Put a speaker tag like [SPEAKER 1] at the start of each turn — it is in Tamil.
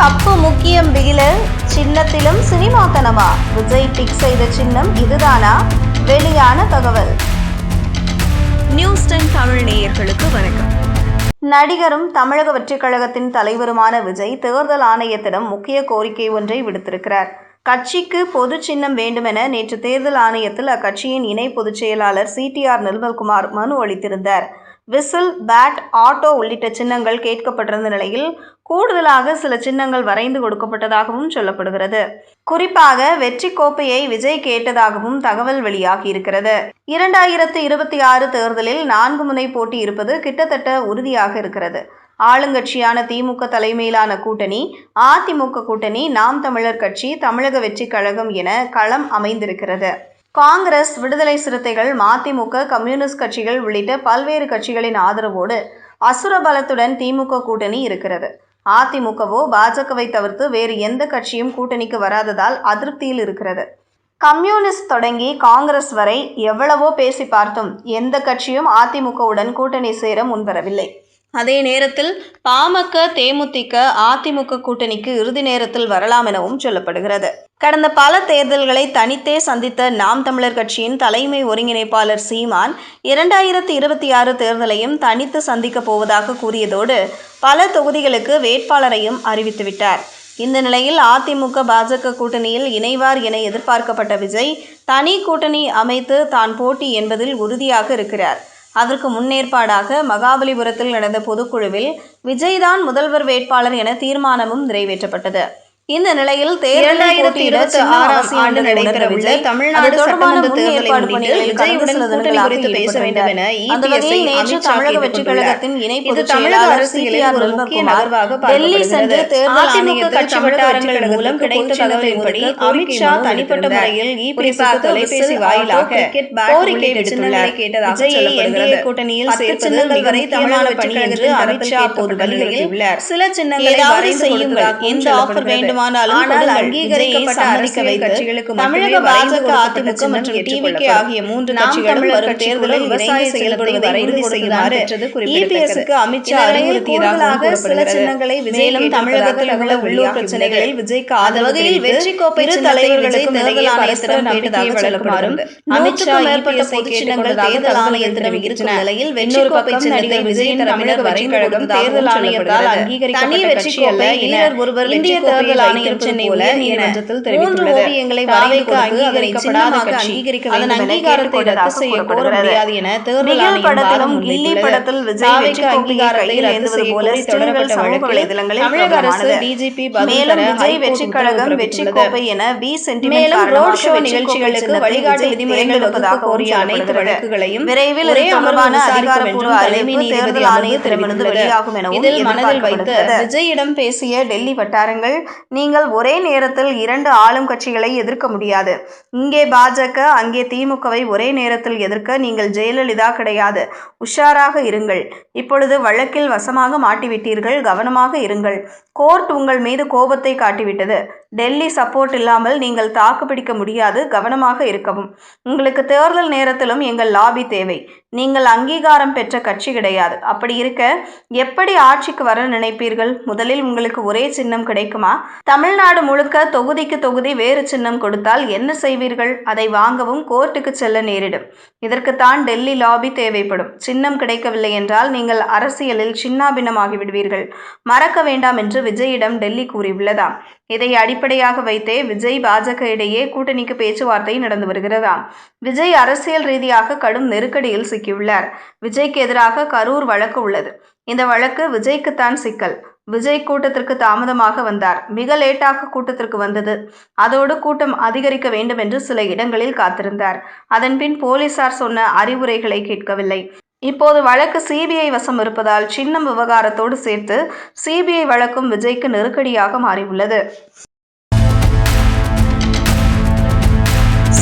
[SPEAKER 1] கப்பு முக்கியம் பிகில. சின்னத்திலும் சினிமாத்தனமா. விஜய் பிக் செய்த சின்னம் இதுதானா? வெளியான தகவல்.
[SPEAKER 2] நியூஸ் டென் தமிழ் நேயர்களுக்கு வணக்கம்.
[SPEAKER 1] நடிகரும் தமிழக வெற்றிக் கழகத்தின் தலைவருமான விஜய் தேர்தல் ஆணையத்திடம் முக்கிய கோரிக்கை ஒன்றை விடுத்திருக்கிறார். கட்சிக்கு பொது சின்னம் வேண்டுமென நேற்று தேர்தல் ஆணையத்தில் அக்கட்சியின் இணை பொதுச் செயலாளர் சிடிஆர் நிர்மல்குமார் மனு அளித்திருந்தார். விசில் பேட் ஆட்டோ உள்ளிட்ட சின்னங்கள் கேட்கப்பட்டிருந்த நிலையில் கூடுதலாக சில சின்னங்கள் வரைந்து கொடுக்கப்பட்டதாகவும் சொல்லப்படுகிறது. குறிப்பாக வெற்றி கோப்பையை விஜய் கேட்டதாகவும் தகவல் வெளியாகி இருக்கிறது. இரண்டாயிரத்து இருபத்தி ஆறு தேர்தலில் நான்கு முனை போட்டி இருப்பது கிட்டத்தட்ட உறுதியாக இருக்கிறது. ஆளுங்கட்சியான திமுக தலைமையிலான கூட்டணி அதிமுக கூட்டணி நாம் தமிழர் கட்சி தமிழக வெற்றி கழகம் என களம் அமைந்திருக்கிறது. காங்கிரஸ் விடுதலை சிறுத்தைகள் மதிமுக கம்யூனிஸ்ட் கட்சிகள் உள்ளிட்ட பல்வேறு கட்சிகளின் ஆதரவோடு அசுர பலத்துடன் திமுக கூட்டணி இருக்கிறது. அதிமுகவோ பாஜகவை தவிர்த்து வேறு எந்த கட்சியும் கூட்டணிக்கு வராததால் அதிருப்தியில் இருக்கிறது. கம்யூனிஸ்ட் தொடங்கி காங்கிரஸ் வரை எவ்வளவோ பேசி பார்த்தும் எந்த கட்சியும் அதிமுகவுடன் கூட்டணி சேர முன்வரவில்லை. அதே நேரத்தில் பாமக தேமுதிக அதிமுக கூட்டணிக்கு இறுதி நேரத்தில் வரலாம் எனவும் சொல்லப்படுகிறது. கடந்த பல தேர்தல்களை தனித்தே சந்தித்த நாம் தமிழர் கட்சியின் தலைமை ஒருங்கிணைப்பாளர் சீமான் இரண்டாயிரத்தி இருபத்தி ஆறு தேர்தலையும் தனித்து சந்திக்கப் போவதாக கூறியதோடு பல தொகுதிகளுக்கு வேட்பாளரையும் அறிவித்துவிட்டார் இந்த நிலையில் அதிமுக பாஜக கூட்டணியில் இணைவார் என எதிர்பார்க்கப்பட்ட விஜய் தனி கூட்டணி அமைத்து தான் போட்டி என்பதில் உறுதியாக இருக்கிறார். அதற்கு முன்னேற்பாடாக மகாபலிபுரத்தில் நடந்த பொதுக்குழுவில் விஜய்தான் முதல்வர் வேட்பாளர் என தீர்மானமும் நிறைவேற்றப்பட்டது. இந்த நிலையில்
[SPEAKER 2] ஆண்டு நடைபெறவுள்ள தமிழ்நாடு சட்டமன்ற தேர்தலை முன்னிட்டு விஜயுடன் கூட்டணி குறித்து பேச வேண்டும் என
[SPEAKER 1] நேற்று
[SPEAKER 2] அமித்ஷா
[SPEAKER 1] தமிழக வெற்றி
[SPEAKER 2] கேட்டுக்கொண்டுள்ளார்.
[SPEAKER 1] கழகத்தின் இணை
[SPEAKER 2] இது
[SPEAKER 1] பொதுச்
[SPEAKER 2] தமிழக
[SPEAKER 1] செயலாளர்
[SPEAKER 2] அரசியலில்
[SPEAKER 1] சிடிஆர்
[SPEAKER 2] ஒரு முக்கிய
[SPEAKER 1] நிர்மல்குமார்
[SPEAKER 2] நகர்வாக
[SPEAKER 1] டெல்லி சென்று
[SPEAKER 2] பார்க்கப்படுகிறது.
[SPEAKER 1] தேர்தல்
[SPEAKER 2] அதிமுக
[SPEAKER 1] ஆணையத்தில்
[SPEAKER 2] கட்சி
[SPEAKER 1] தமிழக
[SPEAKER 2] வட்டாரங்களுக்கு
[SPEAKER 1] வெற்றிக்
[SPEAKER 2] மூலம்
[SPEAKER 1] கழகத்துக்கு
[SPEAKER 2] கிடைத்த
[SPEAKER 1] பொதுச் சின்னத்தை
[SPEAKER 2] தகவலின்படி
[SPEAKER 1] ஒதுக்க
[SPEAKER 2] அமித்ஷா
[SPEAKER 1] கோரிக்கை
[SPEAKER 2] தனிப்பட்ட முறையில்
[SPEAKER 1] குறிப்பாக
[SPEAKER 2] தொலைபேசி வாயிலாக கோரிக்கை விடுத்துள்ளார். விஜயை கூட்டணியில் சேர்ப்பது
[SPEAKER 1] வரை
[SPEAKER 2] பணி என்று அமித்ஷா அப்போது வலியுறுத்தியுள்ளார்
[SPEAKER 1] சில சின்னங்களை
[SPEAKER 2] செய்யுங்கள் எந்த ஆஃபர்
[SPEAKER 1] சொல்லப்படுகிறது.
[SPEAKER 2] வேண்டுமானாலும்
[SPEAKER 1] ஆனால். அங்கீகரிக்கப்பட்ட அரசியல் கட்சிகளுக்கு
[SPEAKER 2] தமிழக பாஜக அதிமுக மற்றும் டிவிகே. ஆகிய மூன்று கட்சிகளும் வரும் தேர்தலில் விவசாய செயல்படுவதை உறுதி செய்யுமாறு இபிஎஸ்க்கு
[SPEAKER 1] குறிப்பிடத்தக்கது.
[SPEAKER 2] அமித்ஷா
[SPEAKER 1] கூடுதலாக சில சின்னங்களை
[SPEAKER 2] மேலும் தமிழகத்தில் உள்ள உள்ளூர் பிரச்சனைகளில். விஜய்க்கு ஆதரவு
[SPEAKER 1] வெற்றி கோப்பை
[SPEAKER 2] தலைவர்களுக்கும்
[SPEAKER 1] தேர்தல் ஆணையத்திடம்
[SPEAKER 2] வழங்குமாறும்
[SPEAKER 1] சொல்லப்படுகிறது.
[SPEAKER 2] அமித்ஷா
[SPEAKER 1] நூற்றுக்கும் மேற்பட்ட பொதுச் சின்னங்கள் தேர்தல் ஆணையத்திடம் இருக்கும். நிலையில் வெற்றி கோப்பை சின்னத்தை விஜய்
[SPEAKER 2] தமிழக
[SPEAKER 1] வரைந்து
[SPEAKER 2] வெற்றிக் கழகம்
[SPEAKER 1] கொடுத்ததாகவும்
[SPEAKER 2] தேர்தல் ஆணையத்தால். அங்கீகரிக்கப்பட்ட கட்சி அல்ல
[SPEAKER 1] வீரர் ஒருவர்
[SPEAKER 2] இந்திய
[SPEAKER 1] கோப்பையை
[SPEAKER 2] தேர்தல் ஆணையம்
[SPEAKER 1] வைத்திருப்பது
[SPEAKER 2] சென்னை
[SPEAKER 1] போல
[SPEAKER 2] உயர்நீதிமன்றத்தில்
[SPEAKER 1] மூன்று
[SPEAKER 2] தெரிவித்துள்ளது
[SPEAKER 1] ஓவியங்களை வரைந்து
[SPEAKER 2] தாவேக்கு
[SPEAKER 1] கொடுத்து அதனை
[SPEAKER 2] அங்கீகரிக்கப்படாத
[SPEAKER 1] சின்னமாக
[SPEAKER 2] கட்சி
[SPEAKER 1] அங்கீகரிக்க
[SPEAKER 2] அதன்
[SPEAKER 1] வேண்டும் என
[SPEAKER 2] அங்கீகாரத்தை ரத்து
[SPEAKER 1] கேட்டுக்கொண்டதாக
[SPEAKER 2] செய்ய கோர
[SPEAKER 1] கூறப்படுகிறது.
[SPEAKER 2] முடியாது என தேர்தல்
[SPEAKER 1] பிகில்
[SPEAKER 2] ஆணையம்
[SPEAKER 1] படத்திலும்
[SPEAKER 2] வாதம்
[SPEAKER 1] கில்லி
[SPEAKER 2] முன்வைத்துள்ளது.
[SPEAKER 1] படத்தில் விஜய்
[SPEAKER 2] தாவேக்கு
[SPEAKER 1] வெற்றி கோப்பையை
[SPEAKER 2] அங்கீகாரத்தை
[SPEAKER 1] கையில்
[SPEAKER 2] ரத்து
[SPEAKER 1] ஏந்துவது
[SPEAKER 2] செய்ய
[SPEAKER 1] போல
[SPEAKER 2] கோரி
[SPEAKER 1] ஸ்டில்கள்
[SPEAKER 2] தொடரப்பட்ட
[SPEAKER 1] சமூக
[SPEAKER 2] வழக்கில்
[SPEAKER 1] வலைதளங்களில்
[SPEAKER 2] தமிழக அரசு
[SPEAKER 1] பிரபலமானது.
[SPEAKER 2] டிஜிபி பதில்
[SPEAKER 1] மேலும்
[SPEAKER 2] தர
[SPEAKER 1] விஜய்
[SPEAKER 2] ஹைகோர்ட்
[SPEAKER 1] வெற்றி
[SPEAKER 2] உத்தரவு
[SPEAKER 1] கழகம் வெற்றி
[SPEAKER 2] பிறப்பித்துள்ளது.
[SPEAKER 1] கோப்பை என பி சென்டிமெண்ட்
[SPEAKER 2] மேலும்
[SPEAKER 1] காரணமாக
[SPEAKER 2] ரோட் ஷோ
[SPEAKER 1] வெற்றி கோப்பை
[SPEAKER 2] நிகழ்ச்சிகளுக்கு
[SPEAKER 1] சின்னத்தை
[SPEAKER 2] வழிகாட்டு
[SPEAKER 1] விஜய்
[SPEAKER 2] விதிமுறைகள் வகுக்க
[SPEAKER 1] தேர்ந்தெடுப்பதாகவும்
[SPEAKER 2] கோரிய அனைத்து
[SPEAKER 1] சொல்லப்படுகிறது.
[SPEAKER 2] வழக்குகளையும்
[SPEAKER 1] விரைவில்
[SPEAKER 2] ஒரே
[SPEAKER 1] இது
[SPEAKER 2] அமர்வு
[SPEAKER 1] தொடர்பான
[SPEAKER 2] விசாரிக்கும்
[SPEAKER 1] அதிகாரப்பூர்வ
[SPEAKER 2] தலைமை நீதிபதி
[SPEAKER 1] ஆணையத்திடமிருந்து. வெளியாகும் எனவும்
[SPEAKER 2] இதில் மனதில் வைத்து
[SPEAKER 1] எதிர்பார்க்கப்படுகிறது.
[SPEAKER 2] விஜயிடம்
[SPEAKER 1] பேசிய டெல்லி வட்டாரங்கள் நீங்கள் ஒரே நேரத்தில் இரண்டு ஆளும் கட்சிகளை எதிர்க்க முடியாது. இங்கே பாஜக அங்கே திமுகவை ஒரே நேரத்தில் எதிர்க்க நீங்கள் ஜெயலலிதா கிடையாது. உஷாராக இருங்கள். இப்பொழுது வழக்கில் வசமாக மாட்டிவிட்டீர்கள். கவனமாக இருங்கள். கோர்ட் உங்கள் மீது கோபத்தை காட்டிவிட்டது. டெல்லி சப்போர்ட் இல்லாமல் நீங்கள் தாக்குப்பிடிக்க முடியாது கவனமாக இருக்கவும். உங்களுக்கு தேர்தல் நேரத்திலும் எங்கள் லாபி தேவை. நீங்கள் அங்கீகாரம் பெற்ற கட்சி கிடையாது. அப்படி இருக்க எப்படி ஆட்சிக்கு வர நினைப்பீர்கள்? முதலில் உங்களுக்கு ஒரே சின்னம் கிடைக்குமா? தமிழ்நாடு முழுக்க தொகுதிக்கு தொகுதி வேறு சின்னம் கொடுத்தால் என்ன செய்வீர்கள்? அதை வாங்கவும் கோர்ட்டுக்கு செல்ல நேரிடும். இதற்குத்தான் டெல்லி லாபி தேவைப்படும். சின்னம் கிடைக்கவில்லை என்றால் நீங்கள் அரசியலில் சின்னாபின்னமாகி விடுவீர்கள். மறக்க வேண்டாம் என்று விஜயிடம் டெல்லி கூறியுள்ளதாம். இதை அடிப்படையாக வைத்தே விஜய் பாஜக இடையே கூட்டணிக்கு பேச்சுவார்த்தை நடந்து வருகிறதாம். விஜய் அரசியல் ரீதியாக கடும் நெருக்கடியில் சிக்கியுள்ளார். விஜய்க்கு எதிராக கரூர் வழக்கு உள்ளது. இந்த வழக்கு விஜய்க்குத்தான் சிக்கல். விஜய் கூட்டத்திற்கு தாமதமாக வந்தார். மிக லேட்டாக கூட்டத்திற்கு வந்தது. அதோடு கூட்டம் அதிகரிக்க வேண்டும் என்று சில இடங்களில் காத்திருந்தார். அதன்பின் போலீசார் சொன்ன அறிவுரைகளை கேட்கவில்லை. இப்போது வழக்கு சிபிஐ வசம் இருப்பதால் சின்னம் விவகாரத்தோடு சேர்த்து சிபிஐ வழக்கும் விஜய்க்கு நெருக்கடியாக மாறியுள்ளது.